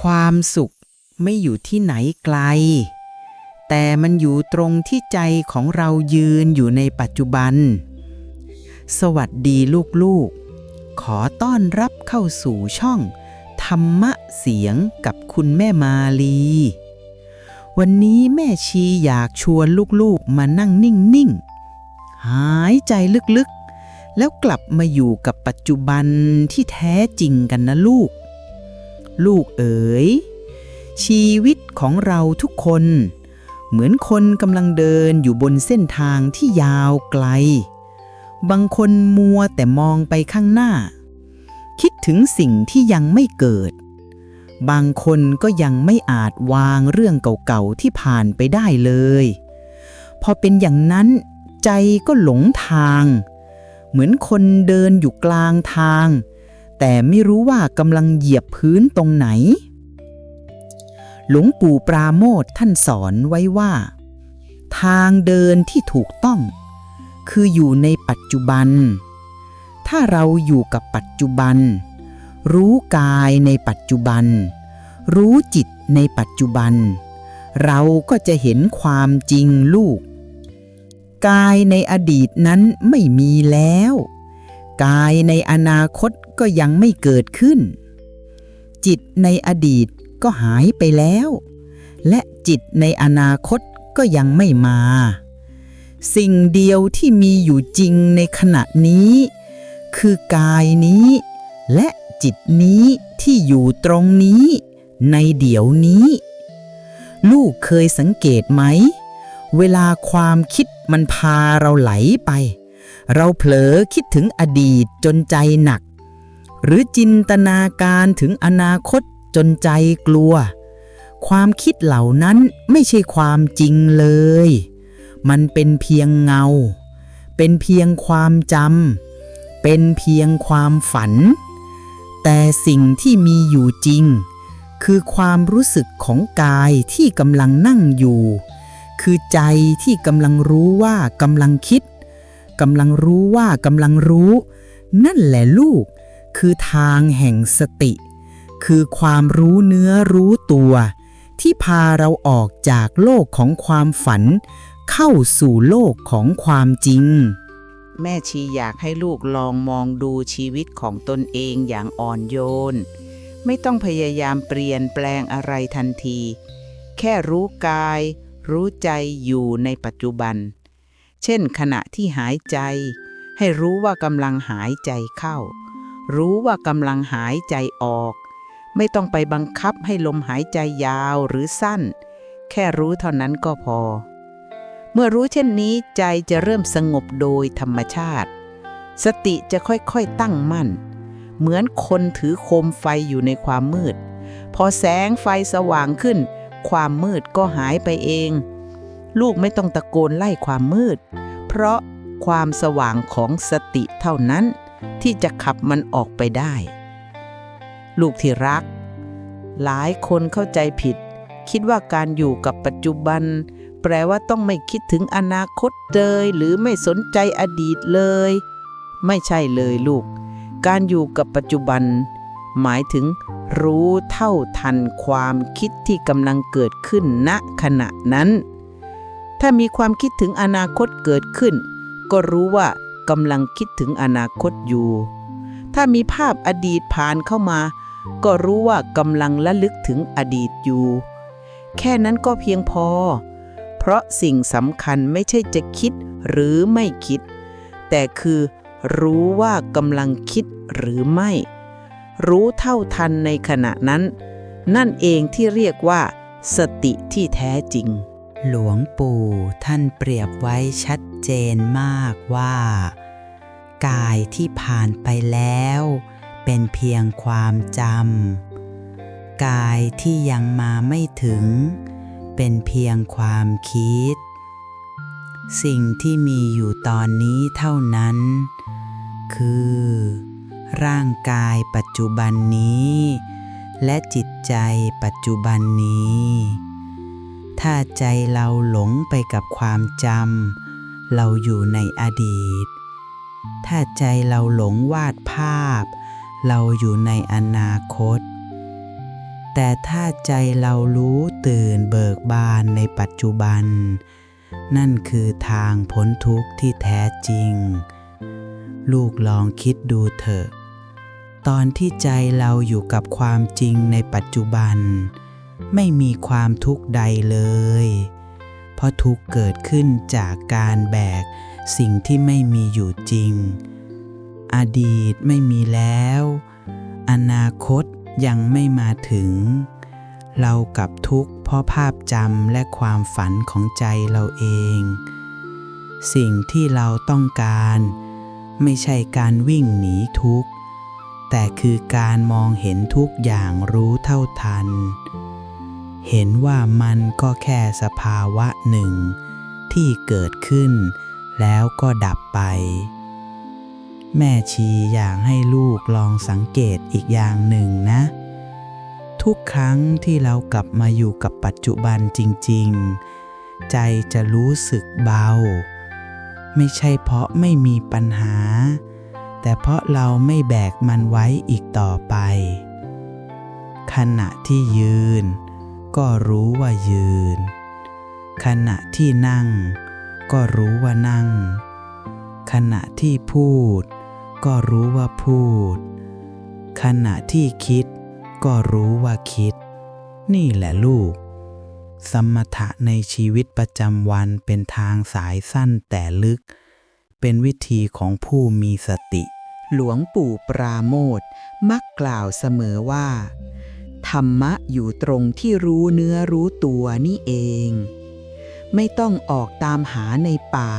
ความสุขไม่อยู่ที่ไหนไกล แต่มันอยู่ตรงที่ใจของเรายืนอยู่ในปัจจุบัน สวัสดีลูกๆ ขอต้อนรับเข้าสู่ช่อง ธรรมะเสียงกับคุณแม่มาลี วันนี้แม่ชีอยากชวนลูกๆมานั่งนิ่ง ๆ หายใจลึกๆ แล้วกลับมาอยู่กับปัจจุบันที่แท้จริงกันนะลูก ลูกเอ๋ย ชีวิตของเราทุกคน เหมือนคนกำลังเดินอยู่บนเส้นทางที่ยาวไกล บางคนมัวแต่มองไปข้างหน้า คิดถึงสิ่งที่ยังไม่เกิด บางคนก็ยังไม่อาจวางเรื่องเก่าๆที่ผ่านไปได้เลย พอเป็นอย่างนั้นใจก็หลงทาง เหมือนคนเดินอยู่กลางทาง แต่ไม่รู้ว่ากำลังเหยียบพื้นตรงไหน หลวงปู่ปราโมทท่านสอนไว้ว่า ทางเดินที่ถูกต้อง คืออยู่ในปัจจุบัน ถ้าเราอยู่กับปัจจุบัน รู้กายในปัจจุบัน รู้จิตในปัจจุบัน เราก็จะเห็นความจริงลูก กายในอดีตนั้นไม่มีแล้ว กายในอนาคต ก็ยังไม่เกิดขึ้น จิตในอดีตก็หายไปแล้ว และจิตในอนาคตก็ยังไม่มา สิ่งเดียวที่มีอยู่จริงในขณะนี้ คือกายนี้ และจิตนี้ที่อยู่ตรงนี้ ในเดี๋ยวนี้ ลูกเคยสังเกตไหม เวลาความคิดมันพาเราไหลไป เราเผลอคิดถึงอดีตจนใจหนัก หรือจินตนาการถึงอนาคตจนใจกลัว ความคิดเหล่านั้นไม่ใช่ความจริงเลย มันเป็นเพียงเงา เป็นเพียงความจำ เป็นเพียงความฝัน แต่สิ่งที่มีอยู่จริง คือความรู้สึกของกายที่กำลังนั่งอยู่ คือใจที่กำลังรู้ว่ากำลังคิดกำลังรู้ว่ากำลังรู้ นั่นแหละลูก คือทางแห่งสติ คือความรู้เนื้อรู้ตัว ที่พาเราออกจากโลกของความฝัน เข้าสู่โลกของความจริง แม่ชีอยากให้ลูกลองมองดูชีวิตของตนเองอย่างอ่อนโยน ไม่ต้องพยายามเปลี่ยนแปลงอะไรทันที แค่รู้กาย รู้ใจอยู่ในปัจจุบัน เช่นขณะที่หายใจ ให้รู้ว่ากำลังหายใจเข้า รู้ว่ากำลังหายใจออก ไม่ต้องไปบังคับให้ลมหายใจยาวหรือสั้น แค่รู้เท่านั้นก็พอ เมื่อรู้เช่นนี้ใจจะเริ่มสงบโดยธรรมชาติ สติจะค่อยๆตั้งมั่น เหมือนคนถือโคมไฟอยู่ในความมืด พอแสงไฟสว่างขึ้น ความมืดก็หายไปเอง ลูกไม่ต้องตะโกนไล่ความมืด เพราะความสว่างของสติเท่านั้น ที่จะขับมันออกไปได้ ลูกที่รัก หลายคนเข้าใจผิด คิดว่าการอยู่กับปัจจุบัน แปลว่าต้องไม่คิดถึงอนาคตเลยหรือไม่สนใจอดีตเลย ไม่ใช่เลยลูก การอยู่กับปัจจุบัน หมายถึงรู้เท่าทันความคิดที่กำลังเกิดขึ้นณขณะนั้น ถ้ามีความคิดถึงอนาคตเกิดขึ้น ก็รู้ว่า กำลังคิดถึงอนาคตอยู่ ถ้ามีภาพอดีตผ่านเข้ามา ก็รู้ว่ากำลังระลึกถึงอดีตอยู่ แค่นั้นก็เพียงพอ เพราะสิ่งสำคัญไม่ใช่จะคิดหรือไม่คิด แต่คือรู้ว่ากำลังคิดหรือไม่ รู้เท่าทันในขณะนั้น นั่นเองที่เรียกว่า สติที่แท้จริง หลวงปู่ท่านเปรียบไว้ชัดเจนมากว่า กายที่ผ่านไปแล้ว เป็นเพียงความจำกายที่ยังมาไม่ถึง เป็นเพียงความคิด สิ่งที่มีอยู่ตอนนี้เท่านั้น คือ ร่างกายปัจจุบันนี้ และจิตใจปัจจุบันนี้ ถ้าใจเราหลงไปกับความจำเราอยู่ในอดีต ถ้าใจเราหลงวาดภาพ เราอยู่ในอนาคต แต่ถ้าใจเรารู้ตื่นเบิกบานในปัจจุบัน นั่นคือทางพ้นทุกข์ที่แท้จริง ลูกลองคิดดูเถอะ ตอนที่ใจเราอยู่กับความจริงในปัจจุบัน ไม่มีความทุกข์ใดเลย เพราะทุกข์เกิดขึ้นจากการแบก สิ่งที่ไม่มีอยู่จริง อดีตไม่มีแล้ว อนาคตยังไม่มาถึง เรากับทุกข์เพราะภาพจำและความฝันของใจเราเอง สิ่งที่เราต้องการ ไม่ใช่การวิ่งหนีทุกข์ แต่คือการมองเห็นทุกอย่างรู้เท่าทัน เห็นว่ามันก็แค่สภาวะหนึ่งที่เกิดขึ้น แล้วก็ดับไป แม่ชีอยากให้ลูกลองสังเกตอีกอย่างหนึ่งนะ ทุกครั้งที่เรากลับมาอยู่กับปัจจุบันจริง ๆ ใจจะรู้สึกเบา ไม่ใช่เพราะไม่มีปัญหา แต่เพราะเราไม่แบกมันไว้อีกต่อไป ขณะที่ยืน ก็รู้ว่ายืน ขณะที่นั่ง ก็รู้ว่านั่ง ขณะที่พูด ก็รู้ว่าพูด ขณะที่คิด ก็รู้ว่าคิด นี่แหละลูก สมถะในชีวิตประจำวันเป็นทางสายสั้นแต่ลึก เป็นวิธีของผู้มีสติ หลวงปู่ปราโมทมักกล่าวเสมอว่า ธรรมะอยู่ตรงที่รู้เนื้อรู้ตัวนี่เอง ไม่ต้องออกตามหาในป่า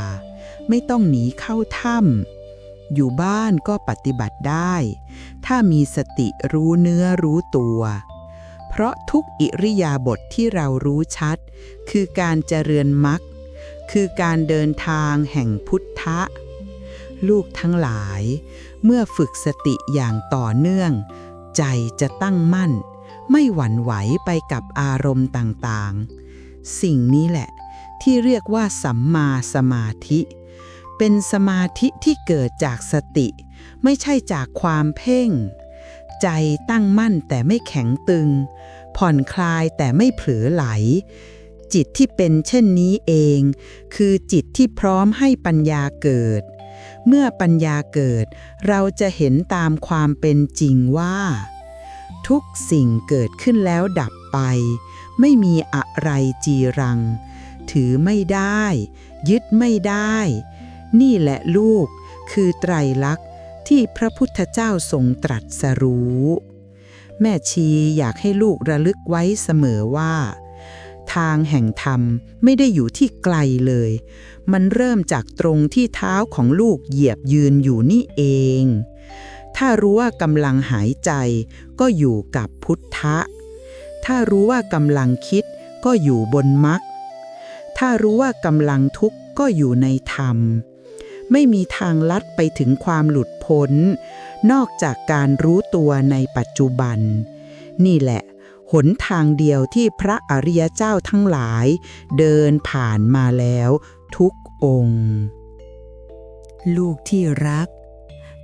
ไม่ต้องหนีเข้าถ้ำอยู่บ้านก็ปฏิบัติได้ ถ้ามีสติรู้เนื้อรู้ตัว เพราะทุกอิริยาบถทที่เรารู้ชัด คือการเจริญมรรคคือการเดินทางแห่งพุทธะ ลูกทั้งหลาย เมื่อฝึกสติอย่างต่อเนื่อง ใจจะตั้งมั่น ไม่หวั่นไหวไปกับอารมณ์ต่างๆ สิ่งนี้แหละ ที่เรียกว่าสัมมาสมาธิ เป็นสมาธิที่เกิดจากสติ ไม่ใช่จากความเพ่ง ใจตั้งมั่นแต่ไม่แข็งตึง ผ่อนคลายแต่ไม่เผลอไหล จิตที่เป็นเช่นนี้เอง คือจิตที่พร้อมให้ปัญญาเกิด เมื่อปัญญาเกิด เราจะเห็นตามความเป็นจริงว่า ทุกสิ่งเกิดขึ้นแล้วดับไป ไม่มีอะไรจีรัง ถือไม่ได้ ยึดไม่ได้ นี่แหละลูกคือไตรลักษณ์ที่พระพุทธเจ้าทรงตรัสรู้ แม่ชีอยากให้ลูกระลึกไว้เสมอว่า ทางแห่งธรรมไม่ได้อยู่ที่ไกลเลย มันเริ่มจากตรงที่เท้าของลูกเหยียบยืนอยู่นี่เอง ถ้ารู้ว่ากำลังหายใจก็อยู่กับพุทธะ ถ้ารู้ว่ากำลังคิดก็อยู่บนมรรค ถ้ารู้ว่ากำลังทุกข์ก็อยู่ในธรรม ไม่มีทางลัดไปถึงความหลุดพ้น นอกจากการรู้ตัวในปัจจุบัน นี่แหละ หนทางเดียวที่พระอริยเจ้าทั้งหลาย เดินผ่านมาแล้วทุกองค์ ลูกที่รัก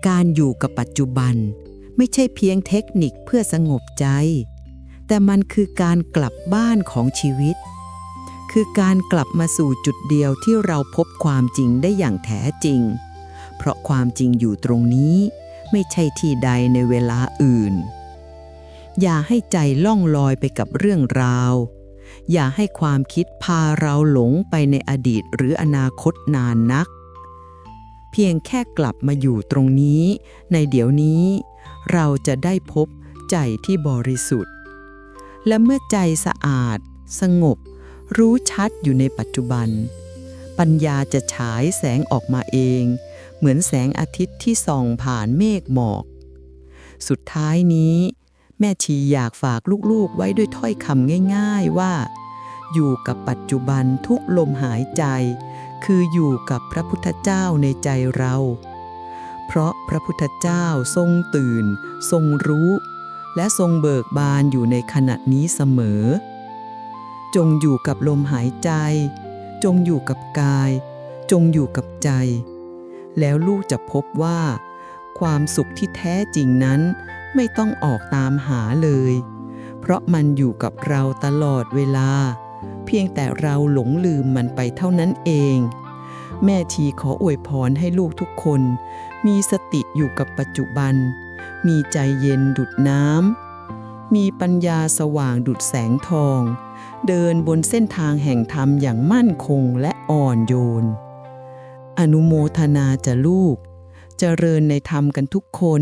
การอยู่กับปัจจุบัน ไม่ใช่เพียงเทคนิคเพื่อสงบใจ แต่มันคือการกลับบ้านของชีวิต คือการกลับมาสู่จุดเดียวที่เราพบความจริงได้อย่างแท้จริง เพราะความจริงอยู่ตรงนี้ ไม่ใช่ที่ใดในเวลาอื่น อย่าให้ใจล่องลอยไปกับเรื่องราว อย่าให้ความคิดพาเราหลงไปในอดีตหรืออนาคตนานนัก เพียงแค่กลับมาอยู่ตรงนี้ ในเดี๋ยวนี้ เราจะได้พบใจที่บริสุทธิ์ และเมื่อใจสะอาด สงบ รู้ชัดอยู่ในปัจจุบัน ปัญญาจะฉายแสงออกมาเอง เหมือนแสงอาทิตย์ที่ส่องผ่านเมฆหมอก สุดท้ายนี้ แม่ชีอยากฝากลูกๆไว้ด้วยถ้อยคำง่าย ๆว่า อยู่กับปัจจุบันทุกลมหายใจ คืออยู่กับพระพุทธเจ้าในใจเรา เพราะพระพุทธเจ้าทรงตื่น ทรงรู้ และทรงเบิกบานอยู่ในขณะนี้เสมอ จงอยู่กับลมหายใจ จงอยู่กับกาย จงอยู่กับใจ แล้วลูกจะพบว่า ความสุขที่แท้จริงนั้นไม่ต้องออกตามหาเลย เพราะมันอยู่กับเราตลอดเวลา เพียงแต่เราหลงลืมมันไปเท่านั้นเอง แม่ชีขออวยพรให้ลูกทุกคน มีสติอยู่กับปัจจุบัน มีใจเย็นดุดน้ำมีปัญญาสว่างดุดแสงทอง เดินบนเส้นทางแห่งธรรมอย่างมั่นคงและอ่อนโยน อนุโมทนาจะลูกจเจริญในธรรมกันทุกคน